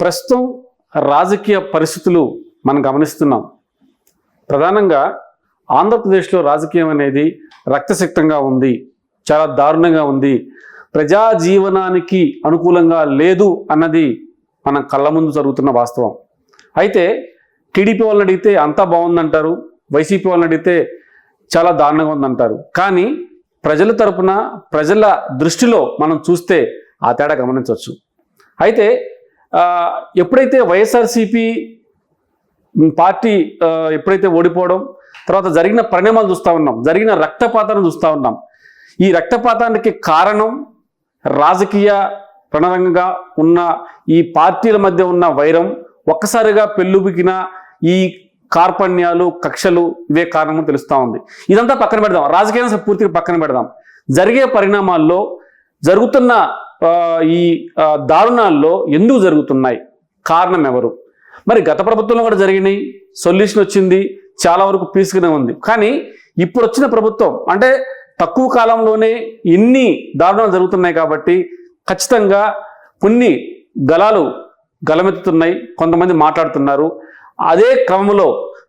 ప్రస్తుతం రాజకీయ పరిస్థితులు మనం గమనిస్తున్నాం. ప్రధానంగా ఆంధ్రప్రదేశ్లో రాజకీయం అనేది రక్తసిక్తంగా ఉంది. చాలా దారుణంగా ఉంది. ప్రజా జీవనానికి అనుకూలంగా లేదు అన్నది మన కళ్ళ ముందు జరుగుతున్న వాస్తవం. అయితే టీడీపీ వాళ్ళని అడిగితే అంతా బాగుందంటారు. వైసీపీ వాళ్ళని అడిగితే చాలా దారుణంగా ఉందంటారు. కానీ ప్రజల తరపున ప్రజల దృష్టిలో మనం చూస్తే ఆ తేడా గమనించవచ్చు. అయితే ఎప్పుడైతే వైఎస్ఆర్సీపీ పార్టీ ఎప్పుడైతే ఓడిపోవడం తర్వాత జరిగిన పరిణామాలు చూస్తూ ఉన్నాం జరిగిన రక్తపాతాన్ని చూస్తూ ఉన్నాం. ఈ రక్తపాతానికి కారణం రాజకీయ ప్రణరంగంగా ఉన్న ఈ పార్టీల మధ్య ఉన్న వైరం ఒక్కసారిగా పెళ్ళుబికిన ఈ కార్పణ్యాలు కక్షలు ఇవే కారణం తెలుస్తూ ఉంది. ఇదంతా పక్కన పెడదాం రాజకీయాన్ని పూర్తిగా పక్కన పెడదాం. జరిగే పరిణామాల్లో జరుగుతున్న ఈ దారుణాల్లో ఎందుకు జరుగుతున్నాయి? కారణం ఎవరు? మరి గత ప్రభుత్వంలో కూడా జరిగినాయి. సొల్యూషన్ వచ్చింది. చాలా వరకు పీస్గానే ఉంది. కానీ ఇప్పుడు వచ్చిన ప్రభుత్వం అంటే తక్కువ కాలంలోనే ఇన్ని దారుణాలు జరుగుతున్నాయి కాబట్టి ఖచ్చితంగా కొన్ని గలాలు గలమెత్తుతున్నాయి. కొంతమంది మాట్లాడుతున్నారు. అదే క్రమంలో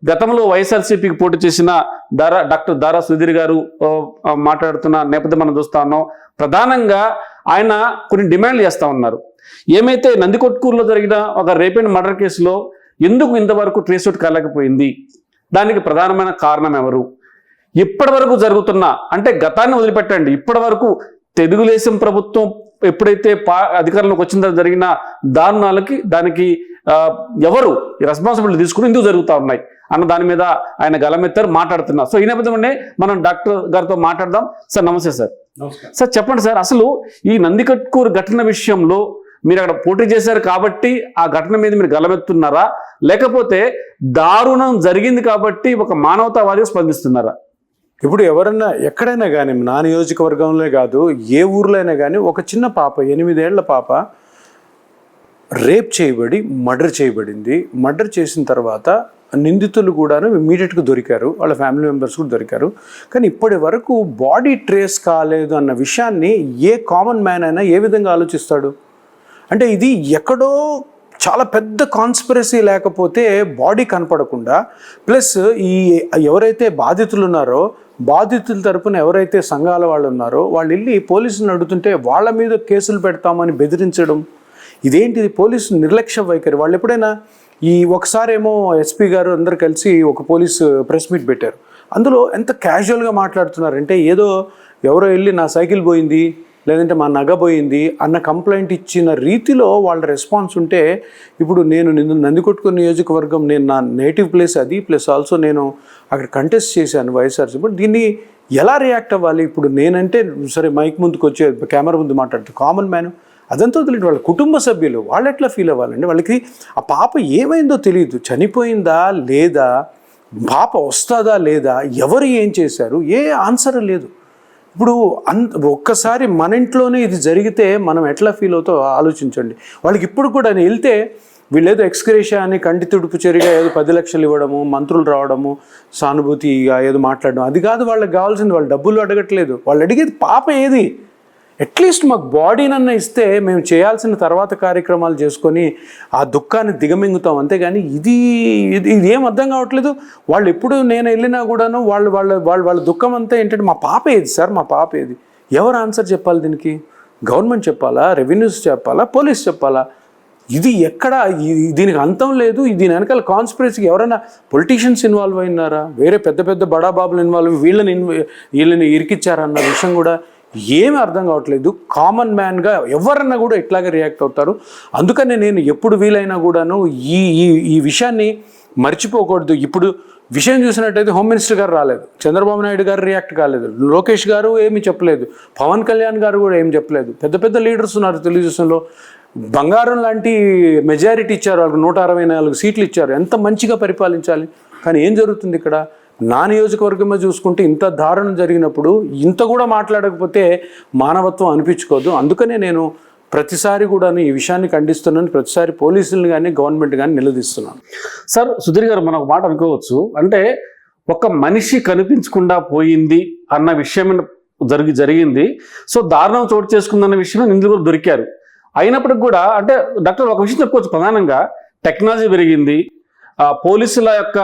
గతంలో వైఎస్ఆర్సీపీకి పోటీ చేసిన దారా డాక్టర్ దారా సుధీర్ గారు మాట్లాడుతున్న నేపథ్యం మనం చూస్తా ఉన్నాం. ప్రధానంగా ఆయన కొన్ని డిమాండ్లు చేస్తా ఉన్నారు. ఏమైతే నందికొట్కూరులో జరిగిన ఒక రేప్ అండ్ మర్డర్ కేసులో ఎందుకు ఇంతవరకు ట్రేస్ అవుట్ కాలేకపోయింది? దానికి ప్రధానమైన కారణం ఎవరు? ఇప్పటి వరకు జరుగుతున్న అంటే గతాన్ని వదిలిపెట్టండి. ఇప్పటి వరకు తెలుగుదేశం ప్రభుత్వం ఎప్పుడైతే పా అధికారంలోకి వచ్చిన తర్వాత జరిగిన దారుణాలకి దానికి ఎవరు రెస్పాన్సిబిలిటీ తీసుకుని ఎందుకు జరుగుతూ ఉన్నాయి? అన్న దాని మీద ఆయన గలమెత్తారు మాట్లాడుతున్నారు. సో ఈ నేపథ్యంలోనే మనం డాక్టర్ గారితో మాట్లాడదాం. సార్ నమస్తే సార్. సార్ చెప్పండి సార్ అసలు ఈ నందికట్కూరు ఘటన విషయంలో మీరు అక్కడ పోటీ చేశారు కాబట్టి ఆ ఘటన మీద మీరు గలమెత్తున్నారా? లేకపోతే దారుణం జరిగింది కాబట్టి ఒక మానవతావాదిగా స్పందిస్తున్నారా? ఇప్పుడు ఎవరన్నా ఎక్కడైనా కానీ నా నియోజకవర్గంలో కాదు ఏ ఊర్లో అయినా కానీ ఒక చిన్న పాప ఎనిమిదేళ్ళ పాప రేప్ చేయబడి మర్డర్ చేయబడింది. మర్డర్ చేసిన తర్వాత నిందితులు కూడాను ఇమీడియట్గా దొరికారు. వాళ్ళ ఫ్యామిలీ మెంబర్స్ కూడా దొరికారు. కానీ ఇప్పటి వరకు బాడీ ట్రేస్ కాలేదు అన్న విషయాన్ని ఏ కామన్ మ్యాన్ అయినా ఏ విధంగా ఆలోచిస్తాడు? అంటే ఇది ఎక్కడో చాలా పెద్ద కాన్స్పిరసీ లేకపోతే బాడీ కనపడకుండా ప్లస్ ఈ ఎవరైతే బాధితులు ఉన్నారో బాధితుల తరపున ఎవరైతే సంఘాల వాళ్ళు ఉన్నారో వాళ్ళు వెళ్ళి పోలీసులను అడుగుతుంటే వాళ్ళ మీద కేసులు పెడతామని బెదిరించడం ఇదేంటిది? పోలీసు నిర్లక్ష్య వైఖరి. వాళ్ళు ఎప్పుడైనా ఈ ఒకసారేమో ఎస్పీ గారు అందరు కలిసి ఒక పోలీస్ ప్రెస్ మీట్ పెట్టారు. అందులో ఎంత క్యాజువల్గా మాట్లాడుతున్నారంటే ఏదో ఎవరో వెళ్ళి నా సైకిల్ పోయింది లేదంటే మా నగ పోయింది అన్న కంప్లైంట్ ఇచ్చిన రీతిలో వాళ్ళ రెస్పాన్స్ ఉంటే ఇప్పుడు నేను నిన్ను నందికొట్టుకున్న నియోజకవర్గం నేను నా నేటివ్ ప్లేస్ అది ప్లస్ ఆల్సో నేను అక్కడ కంటెస్ట్ చేశాను వైఎస్ఆర్సీ. దీన్ని ఎలా రియాక్ట్ అవ్వాలి? ఇప్పుడు నేనంటే సరే మైక్ ముందుకు వచ్చే కెమెరా ముందు మాట్లాడుతూ కామన్ మ్యాన్ అదంతా తెలియదు వాళ్ళ కుటుంబ సభ్యులు వాళ్ళు ఎట్లా ఫీల్ అవ్వాలండి? వాళ్ళకి ఆ పాప ఏమైందో తెలియదు. చనిపోయిందా లేదా? పాప వస్తుందా లేదా? ఎవరు ఏం చేశారు? ఏ ఆన్సర్ లేదు. ఇప్పుడు అన్ ఒక్కసారి మన ఇంట్లోనే ఇది జరిగితే మనం ఎట్లా ఫీల్ అవుతాో ఆలోచించండి. వాళ్ళకి ఇప్పుడు కూడా వెళ్తే వీళ్ళేదో ఏదో ఎక్స్క్రేషియా అని కంటి తుడుపు చెరిగా ఏదో పది లక్షలు ఇవ్వడము మంత్రులు రావడము సానుభూతిగా ఏదో మాట్లాడడం అది కాదు వాళ్ళకి కావాల్సింది వాళ్ళు డబ్బులు అడగట్లేదు. వాళ్ళు అడిగేది పాప ఏది? అట్లీస్ట్ మాకు బాడీనన్నా ఇస్తే మేము చేయాల్సిన తర్వాత కార్యక్రమాలు చేసుకొని ఆ దుఃఖాన్ని దిగమింగుతాం. అంతేగాని ఇది ఇది ఇది ఏం అర్థం కావట్లేదు. వాళ్ళు ఎప్పుడు నేను వెళ్ళినా కూడాను వాళ్ళు వాళ్ళ వాళ్ళ వాళ్ళ దుఃఖం అంతా ఏంటంటే మా పాప ఏది సార్? మా పాప ఏది? ఎవరు ఆన్సర్ చెప్పాలి దీనికి? గవర్నమెంట్ చెప్పాలా? రెవెన్యూస్ చెప్పాలా? పోలీస్ చెప్పాలా? ఇది ఎక్కడ? దీనికి అంతం లేదు. దీని వెనకాల కాన్స్పిరసీకి ఎవరైనా పొలిటీషియన్స్ ఇన్వాల్వ్ అయినారా? వేరే పెద్ద పెద్ద బడాబాబులు ఇన్వాల్వ్ వీళ్ళని వీళ్ళని ఇరికిచ్చారన్న విషయం కూడా ఏమీ అర్థం కావట్లేదు. కామన్ మ్యాన్గా ఎవరన్నా కూడా ఇట్లాగే రియాక్ట్ అవుతారు. అందుకనే నేను ఎప్పుడు వీలైనా కూడాను ఈ ఈ ఈ విషయాన్ని మర్చిపోకూడదు. ఇప్పుడు విషయం చూసినట్టయితే హోమ్ మినిస్టర్ గారు రాలేదు. చంద్రబాబు నాయుడు గారు రియాక్ట్ కాలేదు. లోకేష్ గారు ఏమీ చెప్పలేదు. పవన్ కళ్యాణ్ గారు కూడా ఏం చెప్పలేదు. పెద్ద పెద్ద లీడర్స్ ఉన్నారు తెలుగుదేశంలో. బంగారం లాంటి మెజారిటీ ఇచ్చారు. వాళ్ళకి నూట అరవై నాలుగు సీట్లు ఇచ్చారు. ఎంత మంచిగా పరిపాలించాలి? కానీ ఏం జరుగుతుంది ఇక్కడ? నా నియోజకవర్గమే చూసుకుంటే ఇంత దారుణం జరిగినప్పుడు ఇంత కూడా మాట్లాడకపోతే మానవత్వం అనిపించుకోదు. అందుకనే నేను ప్రతిసారి కూడా ఈ విషయాన్ని ఖండిస్తున్నాను. ప్రతిసారి పోలీసులను కానీ గవర్నమెంట్ కానీ నిలదీస్తున్నాను. సార్ సుధీర్ గారు మనం ఒక మాట అనుకోవచ్చు. అంటే ఒక మనిషి కనిపించకుండా పోయింది అన్న విషయం జరిగి జరిగింది. సో దారుణం చోటు చేసుకుందన్న విషయం నిందులు కూడా దొరికారు. అయినప్పటికి కూడా అంటే డాక్టర్ ఒక విషయం చెప్పుకోవచ్చు ప్రధానంగా. టెక్నాలజీ పెరిగింది. పోలీసుల యొక్క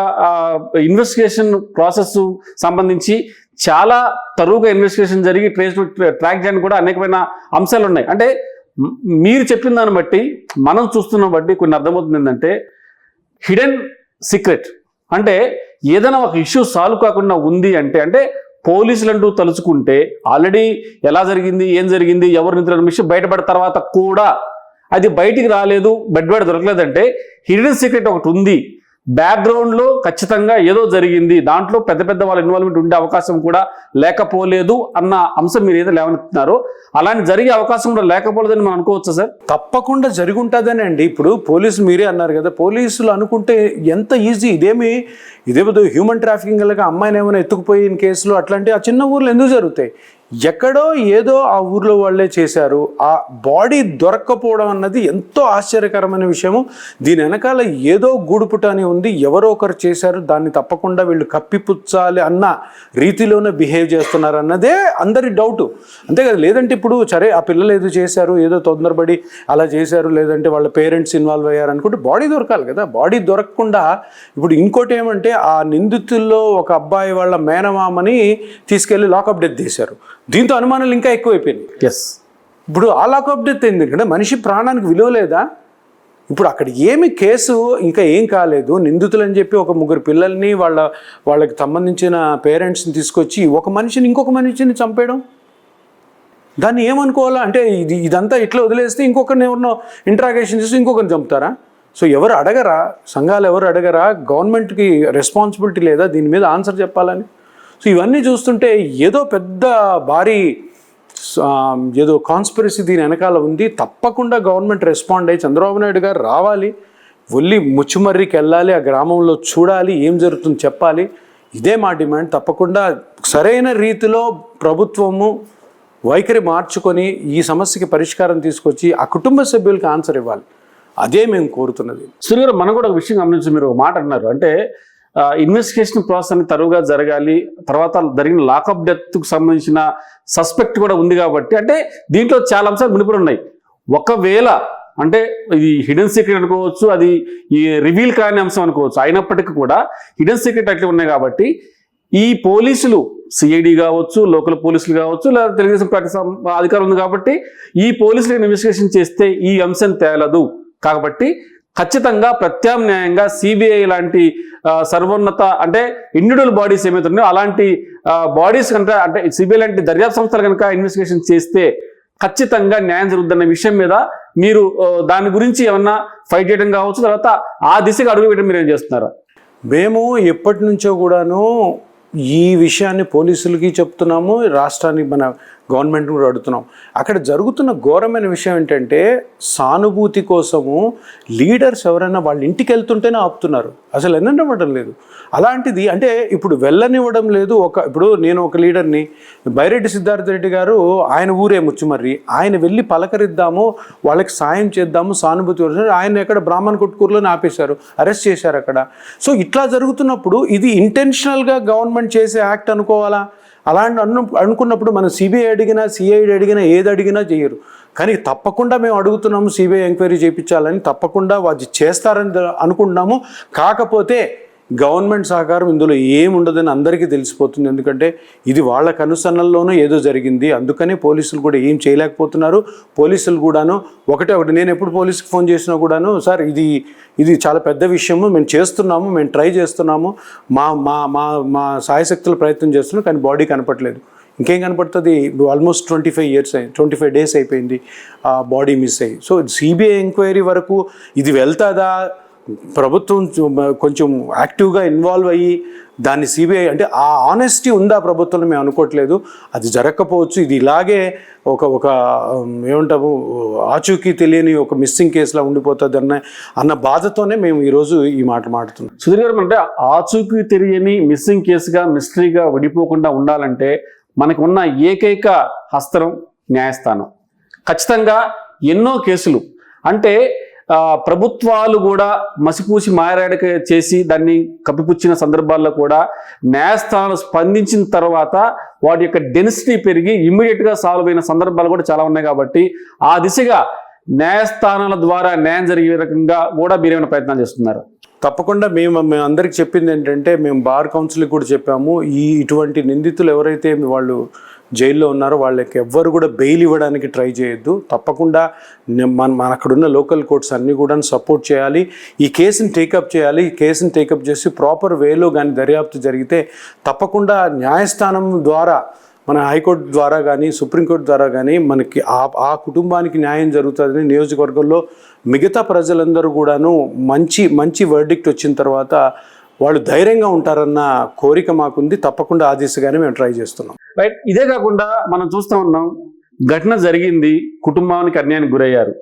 ఇన్వెస్టిగేషన్ ప్రాసెస్ సంబంధించి చాలా తరువుగా ఇన్వెస్టిగేషన్ జరిగి ట్రేస్ ట్రాక్ చేయడానికి కూడా అనేకమైన అంశాలు ఉన్నాయి అంటే మీరు చెప్పిన దాన్ని బట్టి మనం చూస్తున్న బట్టి కొన్ని అర్థమవుతుంది ఏంటంటే హిడెన్ సీక్రెట్ అంటే ఏదైనా ఒక ఇష్యూ సాల్వ్ కాకుండా ఉంది అంటే అంటే పోలీసులు అంటూ తలుచుకుంటే ఆల్రెడీ ఎలా జరిగింది ఏం జరిగింది ఎవరు నిద్ర విషయం బయటపడిన తర్వాత కూడా అది బయటికి రాలేదు బెడ్ బెడ్ దొరకలేదంటే హిడెన్ సీక్రెట్ ఒకటి ఉంది. బ్యాక్గ్రౌండ్లో ఖచ్చితంగా ఏదో జరిగింది. దాంట్లో పెద్ద పెద్ద వాళ్ళ ఇన్వాల్వ్మెంట్ ఉండే అవకాశం కూడా లేకపోలేదు అన్న అంశం మీరు ఏదో లేవనెత్తున్నారో అలాంటి జరిగే అవకాశం కూడా లేకపోలేదని మనం అనుకోవచ్చా సార్? తప్పకుండా జరిగి ఉంటుందని అండి. ఇప్పుడు పోలీసులు మీరే అన్నారు కదా పోలీసులు అనుకుంటే ఎంత ఈజీ. ఇదేమి ఇదేదో హ్యూమన్ ట్రాఫికింగ్ లాగా అమ్మాయిని ఏమైనా ఎత్తుకుపోయిన కేసులు అట్లాంటి ఆ చిన్న ఊర్లు ఎందుకు జరుగుతాయి? ఎక్కడో ఏదో ఆ ఊర్లో వాళ్ళే చేశారు. ఆ బాడీ దొరక్కపోవడం అన్నది ఎంతో ఆశ్చర్యకరమైన విషయము. దీని వెనకాల ఏదో గూడుపుట అని ఉంది. ఎవరో ఒకరు చేశారు. దాన్ని తప్పకుండా వీళ్ళు కప్పిపుచ్చాలి అన్న రీతిలోనే బిహేవ్ చేస్తున్నారు అన్నదే అందరి డౌట్. అంతే కదా లేదంటే ఇప్పుడు సరే ఆ పిల్లలు ఏదో చేశారు ఏదో తొందరపడి అలా చేశారు లేదంటే వాళ్ళ పేరెంట్స్ ఇన్వాల్వ్ అయ్యారు అనుకుంటే బాడీ దొరకాలి కదా. బాడీ దొరకకుండా ఇప్పుడు ఇంకోటి ఏమంటే ఆ నిందితుల్లో ఒక అబ్బాయి వాళ్ళ మేనమామని తీసుకెళ్ళి లాకప్ డెత్ చేశారు. దీంతో అనుమానాలు ఇంకా ఎక్కువైపోయినాయి. ఎస్ ఇప్పుడు ఆ లాకప్ డెత్ ఎందుకంటే మనిషి ప్రాణానికి విలువ లేదా? ఇప్పుడు అక్కడ ఏమి కేసు ఇంకా ఏం కాలేదు. నిందితులు అని చెప్పి ఒక ముగ్గురు పిల్లల్ని వాళ్ళ వాళ్ళకి సంబంధించిన పేరెంట్స్ని తీసుకొచ్చి ఒక మనిషిని ఇంకొక మనిషిని చంపేయడం? దాన్ని ఏమనుకోవాలా? అంటే ఇది ఇదంతా ఇట్లా వదిలేస్తే ఇంకొకరిని ఎవరినో ఇంట్రాగేషన్ చేసి ఇంకొకరిని చంపుతారా? సో ఎవరు అడగరా? సంఘాలు ఎవరు అడగరా? గవర్నమెంట్కి రెస్పాన్సిబిలిటీ లేదా? దీని మీద ఆన్సర్ చెప్పాలని? సో ఇవన్నీ చూస్తుంటే ఏదో పెద్ద భారీ ఏదో కాన్స్పిరసీ దీని వెనకాల ఉంది. తప్పకుండా గవర్నమెంట్ రెస్పాండ్ అయ్యి చంద్రబాబు నాయుడు గారు రావాలి. ఒల్లి ముచ్చుమర్రికి వెళ్ళాలి ఆ గ్రామంలో చూడాలి ఏం జరుగుతుందో చెప్పాలి. ఇదే మా డిమాండ్. తప్పకుండా సరైన రీతిలో ప్రభుత్వము వైఖరి మార్చుకొని ఈ సమస్యకి పరిష్కారం తీసుకొచ్చి ఆ కుటుంబ సభ్యులకి ఆన్సర్ ఇవ్వాలి. అదే మేము కోరుతున్నది. సూర్య మనం కూడా ఒక విషయం గమనించి మీరు ఒక మాట అన్నారు. అంటే ఇన్వెస్టిగేషన్ ప్రాసెస్ అనేది తరువుగా జరగాలి. తర్వాత జరిగిన లాకప్ డెత్కు సంబంధించిన సస్పెక్ట్ కూడా ఉంది కాబట్టి అంటే దీంట్లో చాలా అంశాలు మునిపడి ఉన్నాయి. ఒకవేళ అంటే ఇది హిడెన్ సీక్రెట్ అనుకోవచ్చు అది ఈ రివీల్ కాని అంశం అనుకోవచ్చు అయినప్పటికీ కూడా హిడెన్ సీక్రెట్ అట్లా ఉన్నాయి కాబట్టి ఈ పోలీసులు సిఐడి కావచ్చు లోకల్ పోలీసులు కావచ్చు లేదా తెలుగుదేశం పార్టీ అధికారం ఉంది కాబట్టి ఈ పోలీసులు ఇన్వెస్టిగేషన్ చేస్తే ఈ అంశం తేలదు. కాబట్టి ఖచ్చితంగా ప్రత్యామ్నాయంగా సిబిఐ లాంటి సర్వోన్నత అంటే ఇండివిజువల్ బాడీస్ ఏమైతున్నాయో అలాంటి బాడీస్ కనుక అంటే సిబిఐ లాంటి దర్యాప్తు సంస్థలు కనుక ఇన్వెస్టిగేషన్ చేస్తే ఖచ్చితంగా న్యాయం జరుగుతుందన్న విషయం మీద మీరు దాని గురించి ఏమన్నా ఫైట్ చేయడం కావచ్చు తర్వాత ఆ దిశగా అడుగు వేయడం మీరు ఏం చేస్తున్నారా? మేము ఎప్పటి నుంచో కూడాను ఈ విషయాన్ని పోలీసులకి చెప్తున్నాము రాష్ట్రానికి మన గవర్నమెంట్ కూడా అడుగుతున్నాం. అక్కడ జరుగుతున్న ఘోరమైన విషయం ఏంటంటే సానుభూతి కోసము లీడర్స్ ఎవరైనా వాళ్ళ ఇంటికి వెళ్తుంటేనే ఆపుతున్నారు. అసలు ఎన్నడం లేదు. అలాంటిది అంటే ఇప్పుడు వెళ్ళనివ్వడం లేదు. ఒక ఇప్పుడు నేను ఒక లీడర్ని బైరెడ్డి సిద్ధార్థ రెడ్డి గారు ఆయన ఊరే ముచ్చుమర్రి. ఆయన వెళ్ళి పలకరిద్దాము వాళ్ళకి సాయం చేద్దాము సానుభూతి ఆయన ఎక్కడ బ్రాహ్మణ్ కొట్టుకూరులోనే ఆపేశారు అరెస్ట్ చేశారు అక్కడ. సో ఇట్లా జరుగుతున్నప్పుడు ఇది ఇంటెన్షనల్గా గవర్నమెంట్ చేసే యాక్ట్ అనుకోవాలా? అలాంటి అను అనుకున్నప్పుడు మనం సిబిఐ అడిగినా సిఐడి అడిగినా ఏది అడిగినా చేయరు. కానీ తప్పకుండా మేము అడుగుతున్నాము సిబిఐ ఎంక్వైరీ చేయించాలని తప్పకుండా వాళ్ళు చేస్తారని అనుకుంటున్నాము. కాకపోతే గవర్నమెంట్ సహకారం ఇందులో ఏముండదని అందరికీ తెలిసిపోతుంది. ఎందుకంటే ఇది వాళ్ళ కనుసన్నల్లోనూ ఏదో జరిగింది. అందుకనే పోలీసులు కూడా ఏం చేయలేకపోతున్నారు. పోలీసులు కూడాను ఒకటే ఒకటి నేను ఎప్పుడు పోలీసుకి ఫోన్ చేసినా కూడాను సార్ ఇది ఇది చాలా పెద్ద విషయము. మేము చేస్తున్నాము మేము ట్రై చేస్తున్నాము. మా మా మా మా సాయశక్తులు ప్రయత్నం చేస్తున్నాం కానీ బాడీ కనపట్లేదు ఇంకేం కనపడుతుంది? ఆల్మోస్ట్ ట్వంటీ ఫైవ్ ఇయర్స్ అయింది ట్వంటీ ఫైవ్ డేస్ అయిపోయింది ఆ బాడీ మిస్ అయ్యి. సో సిబిఐ ఎంక్వైరీ వరకు ఇది వెళ్తుందా? ప్రభుత్వం కొంచెం యాక్టివ్గా ఇన్వాల్వ్ అయ్యి దాన్ని సిబిఐ అంటే ఆ ఆనెస్టీ ఉందా ప్రభుత్వం మేము అనుకోవట్లేదు. అది జరగకపోవచ్చు. ఇది ఇలాగే ఒక ఒక ఏమంటాము ఆచూకీ తెలియని ఒక మిస్సింగ్ కేసులా ఉండిపోతుంది అన్న అన్న బాధతోనే మేము ఈరోజు ఈ మాట మాడుతున్నాం సుధీర్ గారు అంటే ఆచూకీ తెలియని మిస్సింగ్ కేసుగా మిస్టరీగా విడిపోకుండా ఉండాలంటే మనకు ఉన్న ఏకైక హస్తం న్యాయస్థానం. ఖచ్చితంగా ఎన్నో కేసులు. అంటే ప్రభుత్వాలు కూడా మసిపూసి మారాడక చేసి దాన్ని కప్పిపుచ్చిన సందర్భాల్లో కూడా న్యాయస్థానాలు స్పందించిన తర్వాత వాటి యొక్క డెన్సిటీ పెరిగి ఇమ్మీడియట్గా సాల్వ్ అయిన సందర్భాలు కూడా చాలా ఉన్నాయి కాబట్టి ఆ దిశగా న్యాయస్థానాల ద్వారా న్యాయం జరిగే రకంగా కూడా మీరేమైనా ప్రయత్నాలు చేస్తున్నారు? తప్పకుండా మేము మేము అందరికి చెప్పింది ఏంటంటే మేము బార్ కౌన్సిల్కి కూడా చెప్పాము. ఈ ఇటువంటి నిందితులు ఎవరైతే వాళ్ళు జైల్లో ఉన్నారో వాళ్ళకి ఎవ్వరు కూడా బెయిల్ ఇవ్వడానికి ట్రై చేయొద్దు. తప్పకుండా మన మన అక్కడున్న లోకల్ కోర్ట్స్ అన్నీ కూడా సపోర్ట్ చేయాలి. ఈ కేసుని టేకప్ చేయాలి. ఈ కేసుని టేకప్ చేసి ప్రాపర్ వేలో కానీ దర్యాప్తు జరిగితే తప్పకుండా న్యాయస్థానం ద్వారా మన హైకోర్టు ద్వారా కానీ సుప్రీంకోర్టు ద్వారా కానీ మనకి ఆ ఆ కుటుంబానికి న్యాయం జరుగుతుందని నియోజకవర్గంలో మిగతా ప్రజలందరూ కూడాను మంచి మంచి వర్డిక్ట్ వచ్చిన తర్వాత వాళ్ళు ధైర్యంగా ఉంటారన్న కోరిక మాకుంది. తప్పకుండా ఆ దిశగానే మేము ట్రై చేస్తున్నాం. రైట్ ఇదే కాకుండా మనం చూస్తూ ఉన్నాం ఘటన జరిగింది కుటుంబానికి అన్యాయానికి గురయ్యారు.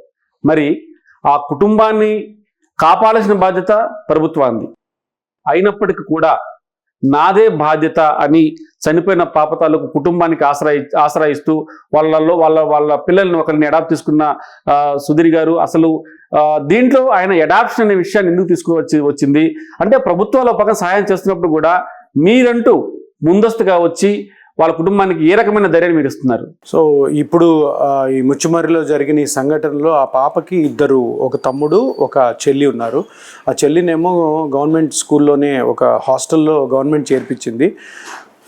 మరి ఆ కుటుంబాన్ని కాపాడాల్సిన బాధ్యత ప్రభుత్వాన్ని అయినప్పటికీ కూడా నాదే బాధ్యత అని చనిపోయిన పాప తాలూకు కుటుంబానికి ఆశ్రయి ఆశ్రయిస్తూ వాళ్ళల్లో వాళ్ళ వాళ్ళ పిల్లల్ని ఒకరిని అడాప్ట్ తీసుకున్న సుధీర్ గారు అసలు దీంట్లో ఆయన అడాప్షన్ అనే విషయాన్ని ఎందుకు తీసుకువచ్చి వచ్చింది? అంటే ప్రభుత్వాలు పక్కన సహాయం చేస్తున్నప్పుడు కూడా మీరంటూ ముందస్తుగా వచ్చి వాళ్ళ కుటుంబానికి ఏ రకమైన ధైర్యాన్ని మీరు ఇస్తున్నారు? సో ఇప్పుడు ఈ ముచ్చుమరిలో జరిగిన ఈ సంఘటనలో ఆ పాపకి ఇద్దరు ఒక తమ్ముడు ఒక చెల్లి ఉన్నారు. ఆ చెల్లినేమో గవర్నమెంట్ స్కూల్లోనే ఒక హాస్టల్లో గవర్నమెంట్ చేర్పించింది.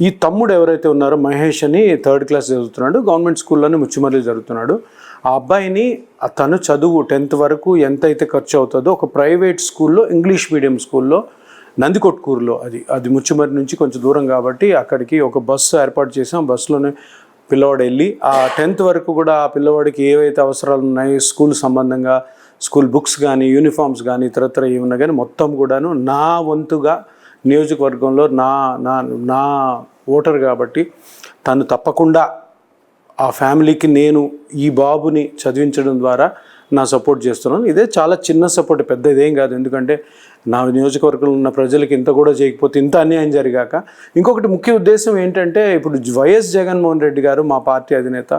ఈ తమ్ముడు ఎవరైతే ఉన్నారో మహేష్ అని థర్డ్ క్లాస్ చదువుతున్నాడు గవర్నమెంట్ స్కూల్లోనే ముచ్చుమర్రి జరుగుతున్నాడు. ఆ అబ్బాయిని తను చదువు టెన్త్ వరకు ఎంత అయితే ఖర్చు అవుతుందో ఒక ప్రైవేట్ స్కూల్లో ఇంగ్లీష్ మీడియం స్కూల్లో నందికొట్కూరులో అది. అది ముచ్చుమరి నుంచి కొంచెం దూరం కాబట్టి అక్కడికి ఒక బస్సు ఏర్పాటు చేసాం బస్సులోనే పిల్లవాడు వెళ్ళి ఆ టెన్త్ వరకు కూడా ఆ పిల్లవాడికి ఏవైతే అవసరాలు ఉన్నాయో స్కూల్ సంబంధంగా స్కూల్ బుక్స్ కానీ యూనిఫామ్స్ కానీ ఇతరత్ర ఏమన్నా కానీ మొత్తం కూడాను నా వంతుగా నియోజకవర్గంలో నా నా నా ఓటర్ కాబట్టి తను తప్పకుండా ఆ ఫ్యామిలీకి నేను ఈ బాబుని చదివించడం ద్వారా నా సపోర్ట్ చేస్తున్నాను. ఇదే చాలా చిన్న సపోర్ట్ పెద్ద ఇదేం కాదు. ఎందుకంటే నా నియోజకవర్గంలో ఉన్న ప్రజలకి ఇంత కూడా చేయకపోతే ఇంత అన్యాయం జరిగాక. ఇంకొకటి ముఖ్య ఉద్దేశం ఏంటంటే ఇప్పుడు వైఎస్ జగన్మోహన్ రెడ్డి గారు మా పార్టీ అధినేత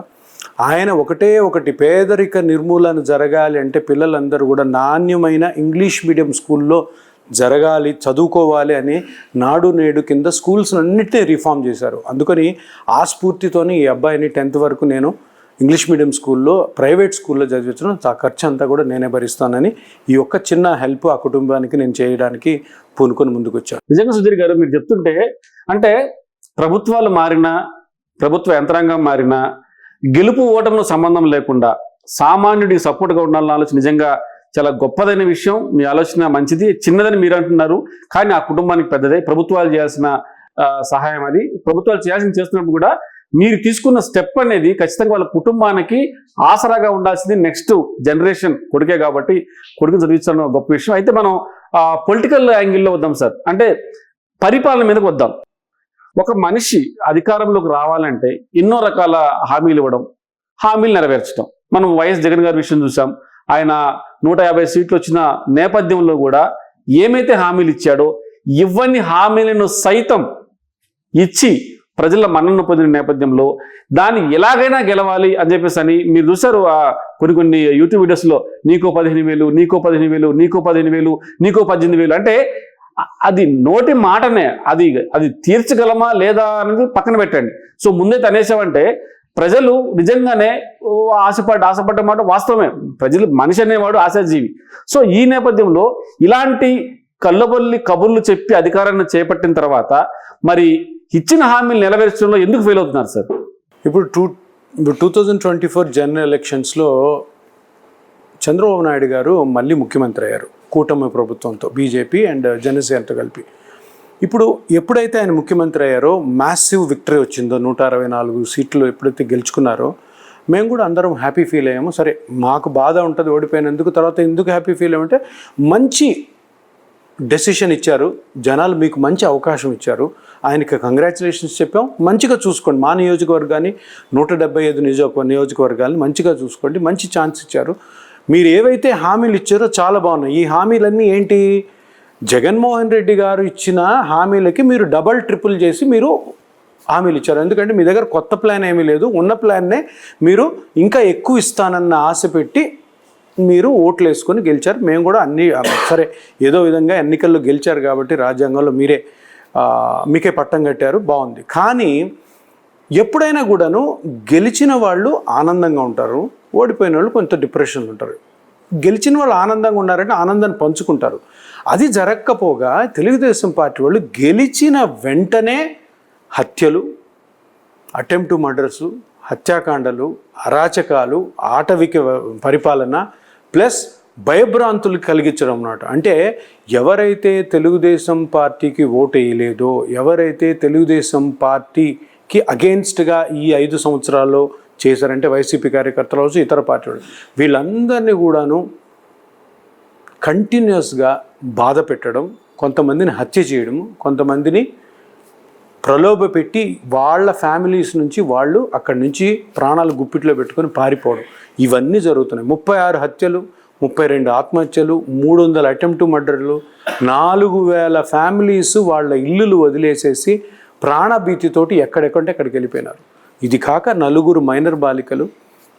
ఆయన ఒకటే ఒకటి పేదరిక నిర్మూలన జరగాలి అంటే పిల్లలందరూ కూడా నాణ్యమైన ఇంగ్లీష్ మీడియం స్కూల్లో జరగాలి చదువుకోవాలి అని నాడు నేడు కింద స్కూల్స్ అన్నిటినీ రిఫార్మ్ చేశారు. అందుకని ఆ స్ఫూర్తితోని ఈ అబ్బాయిని టెన్త్ వరకు నేను ఇంగ్లీష్ మీడియం స్కూల్లో ప్రైవేట్ స్కూల్లో చదివించడం ఆ ఖర్చు అంతా కూడా నేనే భరిస్తానని ఈ ఒక్క చిన్న హెల్ప్ ఆ కుటుంబానికి నేను చేయడానికి పూనుకొని ముందుకు వచ్చాను నిజంగా సుధీర్ గారు మీరు చెప్తుంటే అంటే ప్రభుత్వాలు మారినా ప్రభుత్వ యంత్రాంగం మారినా గెలుపు ఓటములు సంబంధం లేకుండా సామాన్యుడికి సపోర్ట్గా ఉండాలన్న ఆలోచన నిజంగా చాలా గొప్పదైన విషయం. మీ ఆలోచన మంచిది చిన్నదని మీరు అంటున్నారు కానీ ఆ కుటుంబానికి పెద్దదే. ప్రభుత్వాలు చేయాల్సిన సహాయం అది. ప్రభుత్వాలు చేయాల్సిన చేస్తున్నప్పుడు కూడా మీరు తీసుకున్న స్టెప్ అనేది ఖచ్చితంగా వాళ్ళ కుటుంబానికి ఆసరాగా ఉండాల్సింది నెక్స్ట్ జనరేషన్ కొడుకే కాబట్టి కొడుకు చదివించడం గొప్ప విషయం. అయితే మనం పొలిటికల్ యాంగిల్లో వద్దాం సార్. అంటే పరిపాలన మీదకి వద్దాం. ఒక మనిషి అధికారంలోకి రావాలంటే ఎన్నో రకాల హామీలు ఇవ్వడం హామీలు నెరవేర్చడం. మనం వైఎస్ జగన్ గారి విషయం చూసాం. ఆయన నూట యాభై సీట్లు వచ్చిన నేపథ్యంలో కూడా ఏమైతే హామీలు ఇచ్చాడో ఇవ్వని హామీలను సైతం ఇచ్చి ప్రజల మన్నను పొందిన నేపథ్యంలో దాన్ని ఎలాగైనా గెలవాలి అని చెప్పేసి అని మీరు చూసారు ఆ కొన్ని కొన్ని యూట్యూబ్ వీడియోస్లో నీకో పదిహేను వేలు నీకో పదిహేను వేలు నీకో పదిహేను వేలు నీకో పద్దెనిమిది వేలు అంటే అది నోటి మాటనే అది అది తీర్చగలమా లేదా అనేది పక్కన పెట్టండి. సో ముందైతే అనేసామంటే ప్రజలు నిజంగానే ఆశపడ్డ ఆశపడ్డ మాట వాస్తవమే. ప్రజలు మనిషి అనేవాడు ఆశాజీవి. సో ఈ నేపథ్యంలో ఇలాంటి కల్లబొల్లి కబుర్లు చెప్పి అధికారాన్ని చేపట్టిన తర్వాత మరి ఇచ్చిన హామీలు నెరవేర్చడంలో ఎందుకు ఫెయిల్ అవుతున్నారు సార్ ఇప్పుడు two two thousand twenty four general ఎలక్షన్స్లో చంద్రబాబు నాయుడు గారు మళ్ళీ ముఖ్యమంత్రి అయ్యారు కూటమి ప్రభుత్వంతో బీజేపీ అండ్ జనసేనతో కలిపి. ఇప్పుడు ఎప్పుడైతే ఆయన ముఖ్యమంత్రి అయ్యారో మ్యాసివ్ విక్టరీ వచ్చిందో నూట అరవై నాలుగు సీట్లు ఎప్పుడైతే గెలుచుకున్నారో మేము కూడా అందరం హ్యాపీ ఫీల్ అయ్యాము. సరే మాకు బాధ ఉంటుంది ఓడిపోయినందుకు తర్వాత ఎందుకు హ్యాపీ ఫీల్ అయ్యామంటే మంచి డెసిషన్ ఇచ్చారు. జనాలు మీకు మంచి అవకాశం ఇచ్చారు. ఆయనకి కంగ్రాచులేషన్స్ చెప్పాం. మంచిగా చూసుకోండి. మా నియోజకవర్గాన్ని నూట డెబ్బై ఐదు నియోజక నియోజకవర్గాన్ని మంచిగా చూసుకోండి. మంచి ఛాన్స్ ఇచ్చారు. మీరు ఏవైతే హామీలు ఇచ్చారో చాలా బాగున్నాయి. ఈ హామీలన్నీ ఏంటి? జగన్మోహన్ రెడ్డి గారు ఇచ్చిన హామీలకి మీరు డబల్ ట్రిపుల్ చేసి మీరు హామీలు ఇచ్చారు. ఎందుకంటే మీ దగ్గర కొత్త ప్లాన్ ఏమీ లేదు. ఉన్న ప్లాన్నే మీరు ఇంకా ఎక్కువ ఇస్తానన్న ఆశ పెట్టి మీరు ఓట్లు వేసుకొని గెలిచారు. మేము కూడా అన్ని సరే ఏదో విధంగా ఎన్నికల్లో గెలిచారు కాబట్టి రాజ్యాంగంలో మీరే మీకే పట్టం కట్టారు. బాగుంది. కానీ ఎప్పుడైనా కూడాను గెలిచిన వాళ్ళు ఆనందంగా ఉంటారు. ఓడిపోయిన వాళ్ళు కొంత డిప్రెషన్లు ఉంటారు. గెలిచిన వాళ్ళు ఆనందంగా ఉన్నారంటే ఆనందాన్ని పంచుకుంటారు. అది జరగకపోగా తెలుగుదేశం పార్టీ వాళ్ళు గెలిచిన వెంటనే హత్యలు అటెంప్ట్ మర్డర్సు హత్యాకాండలు అరాచకాలు ఆటవిక పరిపాలన ప్లస్ భయభ్రాంతులు కలిగించడం అన్నమాట. అంటే ఎవరైతే తెలుగుదేశం పార్టీకి ఓటు వేయలేదో ఎవరైతే తెలుగుదేశం పార్టీకి అగేన్స్ట్గా ఈ ఐదు సంవత్సరాల్లో చేశారంటే వైసీపీ కార్యకర్తలు అవచ్చు ఇతర పార్టీలు వీళ్ళందరినీ కూడాను కంటిన్యూస్గా బాధ పెట్టడం కొంతమందిని హత్య చేయడం కొంతమందిని ప్రలోభ పెట్టి వాళ్ళ ఫ్యామిలీస్ నుంచి వాళ్ళు అక్కడి నుంచి ప్రాణాలు గుప్పిట్లో పెట్టుకొని పారిపోవడం. ఇవన్నీ జరుగుతున్నాయి. ముప్పై ఆరు హత్యలు ముప్పై రెండు ఆత్మహత్యలు మూడు వందల అటెంప్ట్ మర్డర్లు నాలుగు వేల ఫ్యామిలీస్ వాళ్ళ ఇల్లులు వదిలేసేసి ప్రాణభీతితోటి ఎక్కడెక్కడంటే అక్కడికి వెళ్ళిపోయినారు. ఇది కాక నలుగురు మైనర్ బాలికలు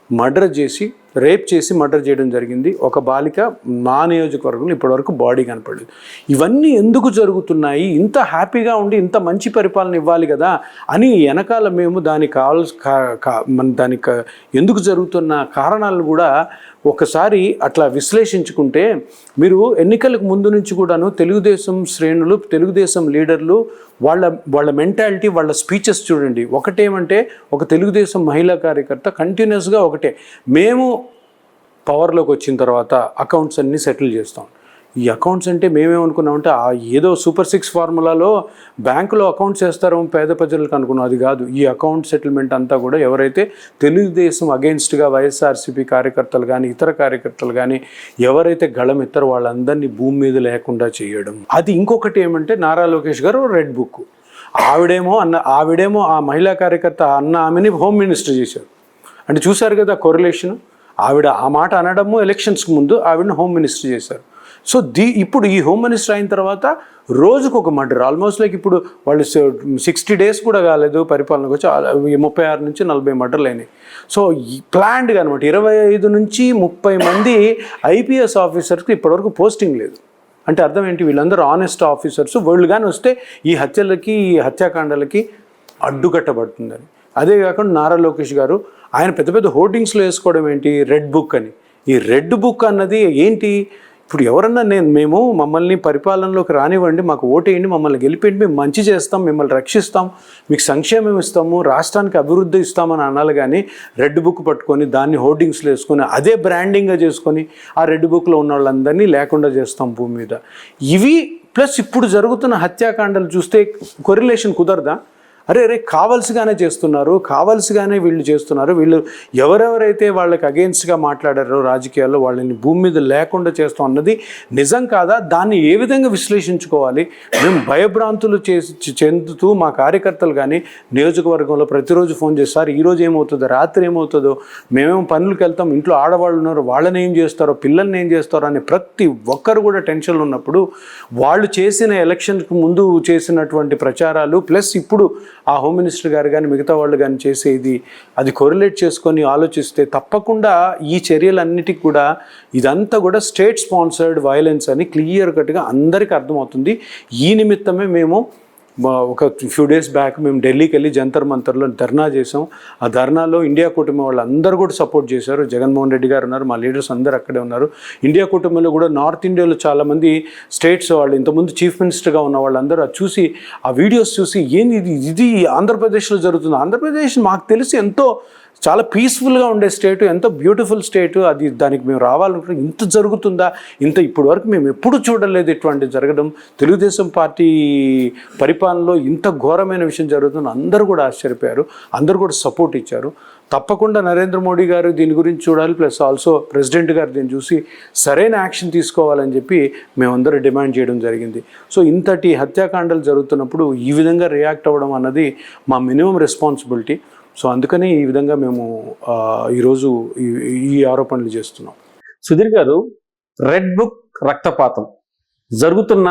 మర్డర్ చేసి రేప్ చేసి మర్డర్ చేయడం జరిగింది. ఒక బాలిక నా నియోజకవర్గంలో ఇప్పటివరకు బాడీ కనపడలేదు. ఇవన్నీ ఎందుకు జరుగుతున్నాయి? ఇంత హ్యాపీగా ఉండి ఇంత మంచి పరిపాలన ఇవ్వాలి కదా అని వెనకాల మేము దానికి కావాల్సి కా- కా- మన దానికి ఎందుకు జరుగుతున్న కారణాలను కూడా ఒకసారి అట్లా విశ్లేషించుకుంటే మీరు ఎన్నికలకు ముందు నుంచి కూడాను తెలుగుదేశం శ్రేణులు తెలుగుదేశం లీడర్లు వాళ్ళ వాళ్ళ మెంటాలిటీ వాళ్ళ స్పీచెస్ చూడండి. ఒకటేమంటే ఒక తెలుగుదేశం మహిళా కార్యకర్త కంటిన్యూస్గా ఒకటే. మేము పవర్లోకి వచ్చిన తర్వాత అకౌంట్స్ అన్నీ సెటిల్ చేస్తాం. ఈ అకౌంట్స్ అంటే మేమేమనుకున్నామంటే ఆ ఏదో సూపర్ సిక్స్ ఫార్ములాలో బ్యాంకులో అకౌంట్స్ చేస్తారో పేద ప్రజలకు అనుకున్నాం. అది కాదు. ఈ అకౌంట్ సెటిల్మెంట్ అంతా కూడా ఎవరైతే తెలుగుదేశం అగెన్స్ట్గా వైఎస్ఆర్సీపీ కార్యకర్తలు కానీ ఇతర కార్యకర్తలు కానీ ఎవరైతే గళం ఇతర వాళ్ళందరినీ భూమి మీద లేకుండా చేయడం. అది ఇంకొకటి ఏమంటే నారా లోకేష్ గారు రెడ్ బుక్ ఆవిడేమో అన్న ఆవిడేమో ఆ మహిళా కార్యకర్త అన్న ఆమెని హోమ్ మినిస్టర్ చేశారు. అంటే చూశారు కదా కొరిలేషన్ ఆవిడ ఆ మాట అనడము ఎలక్షన్స్కి ముందు ఆవిడని హోమ్ మినిస్టర్ చేశారు. సో దీ ఇప్పుడు ఈ హోమ్ మినిస్టర్ అయిన తర్వాత రోజుకు ఒక మర్డర్ ఆల్మోస్ట్ లైక్ ఇప్పుడు వాళ్ళు సిక్స్టీ డేస్ కూడా కాలేదు పరిపాలనకు వచ్చి ఈ ముప్పై ఆరు నుంచి నలభై మర్డర్లు అయినాయి. సో ప్లాన్డ్గా అనమాట ఇరవై ఐదు నుంచి ముప్పై మంది ఐపీఎస్ ఆఫీసర్స్కి ఇప్పటివరకు పోస్టింగ్ లేదు. అంటే అర్థం ఏంటి? వీళ్ళందరూ ఆనెస్ట్ ఆఫీసర్స్ వాళ్ళు కానీ వస్తే ఈ హత్యలకి ఈ హత్యాకాండాలకి అడ్డుకట్టబడుతుందని. అదే కాకుండా నారా లోకేష్ గారు ఆయన పెద్ద పెద్ద హోర్డింగ్స్లో వేసుకోవడం ఏంటి? రెడ్ బుక్ అని. ఈ రెడ్ బుక్ అన్నది ఏంటి? ఇప్పుడు ఎవరన్నా నేను మేము మమ్మల్ని పరిపాలనలోకి రానివ్వండి మాకు ఓటేయండి మమ్మల్ని గెలిపేయండి మేము మంచి చేస్తాం మిమ్మల్ని రక్షిస్తాం మీకు సంక్షేమం ఇస్తాము రాష్ట్రానికి అభివృద్ధి ఇస్తామని అనాలి కానీ రెడ్ బుక్ పట్టుకొని దాన్ని హోర్డింగ్స్లో వేసుకొని అదే బ్రాండింగ్గా చేసుకొని ఆ రెడ్ బుక్లో ఉన్న వాళ్ళందరినీ లేకుండా చేస్తాం భూమి మీద. ఇవి ప్లస్ ఇప్పుడు జరుగుతున్న హత్యాకాండలు చూస్తే కొరిలేషన్ కుదరదా? అరే అరే కావలసిగానే చేస్తున్నారు కావలసిగానే వీళ్ళు చేస్తున్నారు వీళ్ళు ఎవరెవరైతే వాళ్ళకి అగెన్స్ట్గా మాట్లాడారో రాజకీయాల్లో వాళ్ళని భూమి మీద లేకుండా చేస్తాం అన్నది నిజం కాదా? దాన్ని ఏ విధంగా విశ్లేషించుకోవాలి? మేము భయభ్రాంతులు చేసి చెందుతూ మా కార్యకర్తలు కానీ నియోజకవర్గంలో ప్రతిరోజు ఫోన్ చేస్తారు ఈరోజు ఏమవుతుందో రాత్రి ఏమవుతుందో మేమేం పనులకు వెళ్తాం ఇంట్లో ఆడవాళ్ళు ఉన్నారు వాళ్ళని ఏం చేస్తారో పిల్లల్ని ఏం చేస్తారో అని ప్రతి ఒక్కరు కూడా టెన్షన్లు ఉన్నప్పుడు వాళ్ళు చేసిన ఎలక్షన్కి ముందు చేసినటువంటి ప్రచారాలు ప్లస్ ఇప్పుడు ఆ హోమ్ మినిస్టర్ గారు కానీ మిగతా వాళ్ళు కానీ చేసేది అది కొరిలేట్ చేసుకొని ఆలోచిస్తే తప్పకుండా ఈ చర్యలన్నిటికి కూడా ఇదంతా కూడా స్టేట్ స్పాన్సర్డ్ వైలెన్స్ అని క్లియర్ కట్గా అందరికీ అర్థమవుతుంది. ఈ నిమిత్తమే మేము ఒక ఫ్యూ డేస్ బ్యాక్ మేము ఢిల్లీకి వెళ్ళి జంతర్ మంతర్లో ధర్నా చేసాం ఆ ధర్నాలో ఇండియా కూటమి వాళ్ళు అందరూ కూడా సపోర్ట్ చేశారు. జగన్మోహన్ రెడ్డి గారు ఉన్నారు మా లీడర్స్ అందరూ అక్కడే ఉన్నారు. ఇండియా కూటమిలో కూడా నార్త్ ఇండియాలో చాలామంది స్టేట్స్ వాళ్ళు ఇంతకుముందు చీఫ్ మినిస్టర్గా ఉన్న వాళ్ళందరూ అది చూసి ఆ వీడియోస్ చూసి ఏంది ఇది? ఇది ఆంధ్రప్రదేశ్లో జరుగుతుంది. ఆంధ్రప్రదేశ్ మాకు తెలిసి ఎంతో చాలా పీస్ఫుల్గా ఉండే స్టేటు ఎంతో బ్యూటిఫుల్ స్టేటు అది దానికి మేము రావాలనుకుంటే ఇంత జరుగుతుందా? ఇంత ఇప్పటి వరకు మేము ఎప్పుడు చూడలేదు ఇటువంటి జరగడం. తెలుగుదేశం పార్టీ పరిపాలనలో ఇంత ఘోరమైన విషయం జరుగుతుంది అందరూ కూడా ఆశ్చర్యపోయారు. అందరూ కూడా సపోర్ట్ ఇచ్చారు. తప్పకుండా నరేంద్ర మోడీ గారు దీని గురించి చూడాలి. ప్లస్ ఆల్సో ప్రెసిడెంట్ గారు దీన్ని చూసి సరైన యాక్షన్ తీసుకోవాలని చెప్పి మేమందరూ డిమాండ్ చేయడం జరిగింది. సో ఇంతటి హత్యాకాండాలు జరుగుతున్నప్పుడు ఈ విధంగా రియాక్ట్ అవ్వడం అన్నది మా మినిమం రెస్పాన్సిబిలిటీ సో అందుకని ఈ విధంగా మేము ఈరోజు ఈ ఈ ఆరోపణలు చేస్తున్నాం. సుధీర్ గారు రెడ్ బుక్ రక్తపాతం. జరుగుతున్న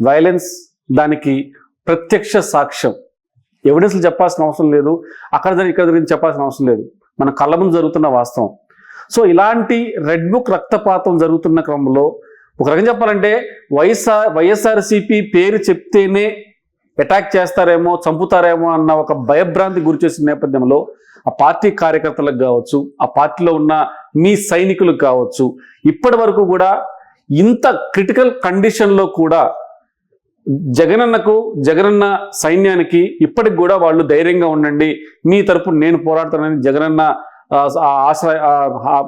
వైలెన్స్ దానికి ప్రత్యక్ష సాక్ష్యం. ఎవిడెన్స్లు చెప్పాల్సిన అవసరం లేదు. అక్కడ జరిగి ఇక్కడ జరిగింది చెప్పాల్సిన అవసరం లేదు. మన కళ్ళ ముందు జరుగుతున్న వాస్తవం. సో ఇలాంటి రెడ్ బుక్ రక్తపాతం జరుగుతున్న క్రమంలో ఒక రకం చెప్పాలంటే వైఎస్ఆర్ వైఎస్ఆర్సిపి పేరు చెప్తేనే అటాక్ చేస్తారేమో చంపుతారేమో అన్న ఒక భయభ్రాంతి గురిచేసిన నేపథ్యంలో ఆ పార్టీ కార్యకర్తలకు కావచ్చు ఆ పార్టీలో ఉన్న మీ సైనికులకు కావచ్చు ఇప్పటి వరకు కూడా ఇంత క్రిటికల్ కండిషన్లో కూడా జగనన్నకు జగనన్న సైన్యానికి ఇప్పటికి కూడా వాళ్ళు ధైర్యంగా ఉండండి మీ తరపున నేను పోరాడుతానని జగనన్న ఆశ ఆశ్రయ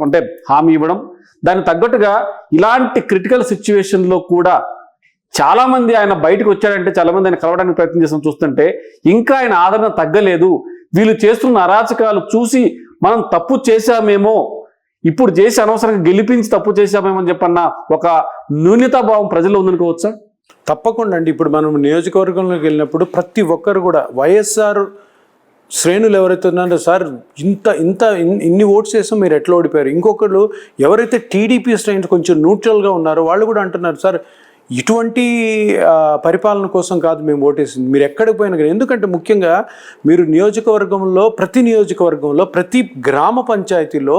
అంటే హామీ ఇవ్వడం. దానికి తగ్గట్టుగా ఇలాంటి క్రిటికల్ సిచ్యువేషన్లో కూడా చాలా మంది ఆయన బయటకు వచ్చాడంటే చాలామంది ఆయన కలవడానికి ప్రయత్నం చేసిన చూస్తుంటే ఇంకా ఆయన ఆదరణ తగ్గలేదు. వీళ్ళు చేస్తున్న అరాచకాలు చూసి మనం తప్పు చేశామేమో ఇప్పుడు చేసి అనవసరంగా గెలిపించి తప్పు చేశామేమో అని చెప్పన్న ఒక న్యూన్యతాభావం ప్రజల్లో ఉందనుకోవచ్చా? తప్పకుండా అండి. ఇప్పుడు మనం నియోజకవర్గంలోకి వెళ్ళినప్పుడు ప్రతి ఒక్కరు కూడా వైఎస్ఆర్ శ్రేణులు ఎవరైతే ఉన్నారో సార్ ఇంత ఇంత ఇన్ని ఓట్స్ వేసాం మీరు ఎట్లా ఓడిపోయారు? ఇంకొకళ్ళు ఎవరైతే టీడీపీ శ్రేణి కొంచెం న్యూట్రల్గా ఉన్నారో వాళ్ళు కూడా అంటున్నారు సార్ ఇటువంటి పరిపాలన కోసం కాదు మేము ఓటేసింది. మీరు ఎక్కడికి పోయినా కానీ ఎందుకంటే ముఖ్యంగా మీరు నియోజకవర్గంలో ప్రతి నియోజకవర్గంలో ప్రతి గ్రామ పంచాయతీలో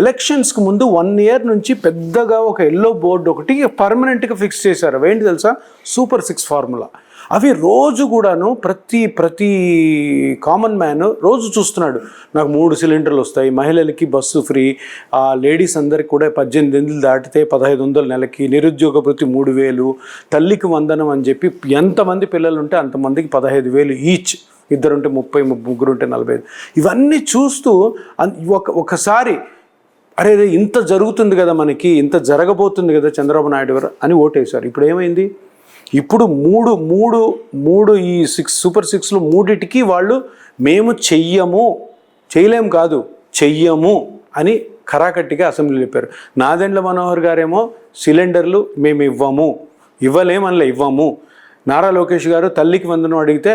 ఎలక్షన్స్కి ముందు వన్ ఇయర్ నుంచి పెద్దగా ఒక ఎల్లో బోర్డు ఒకటి పర్మనెంట్గా ఫిక్స్ చేశారు. అవేంటి తెలుసా? Super six formula. అవి రోజు కూడాను ప్రతి ప్రతి కామన్ మ్యాన్ రోజు చూస్తున్నాడు. నాకు మూడు సిలిండర్లు వస్తాయి. మహిళలకి బస్సు ఫ్రీ. ఆ లేడీస్ అందరికి కూడా పద్దెనిమిది వందలు దాటితే పదహైదు వందల నెలకి. నిరుద్యోగ ప్రతి మూడు వేలు. తల్లికి వందనం అని చెప్పి ఎంతమంది పిల్లలు ఉంటే అంతమందికి పదహైదు వేలు ఈచ్ ఇద్దరుంటే ముప్పై ముగ్గురు ఉంటే నలభై ఐదు. ఇవన్నీ చూస్తూ ఒక ఒకసారి అరే రే ఇంత జరుగుతుంది కదా మనకి. ఇంత జరగబోతుంది కదా చంద్రబాబు నాయుడు గారు అని ఓటేశారు. ఇప్పుడు ఏమైంది? ఇప్పుడు మూడు మూడు మూడు ఈ సిక్స్ సూపర్ సిక్స్లో మూడిటికి వాళ్ళు మేము చెయ్యము. చేయలేం కాదు చెయ్యము అని ఖరాకట్టిగా అసెంబ్లీలో చెప్పారు. నాదెండ్ల మనోహర్ గారేమో సిలిండర్లు మేము ఇవ్వము. ఇవ్వలేమనలే ఇవ్వము. నారా లోకేష్ గారు తల్లికి వందనం అడిగితే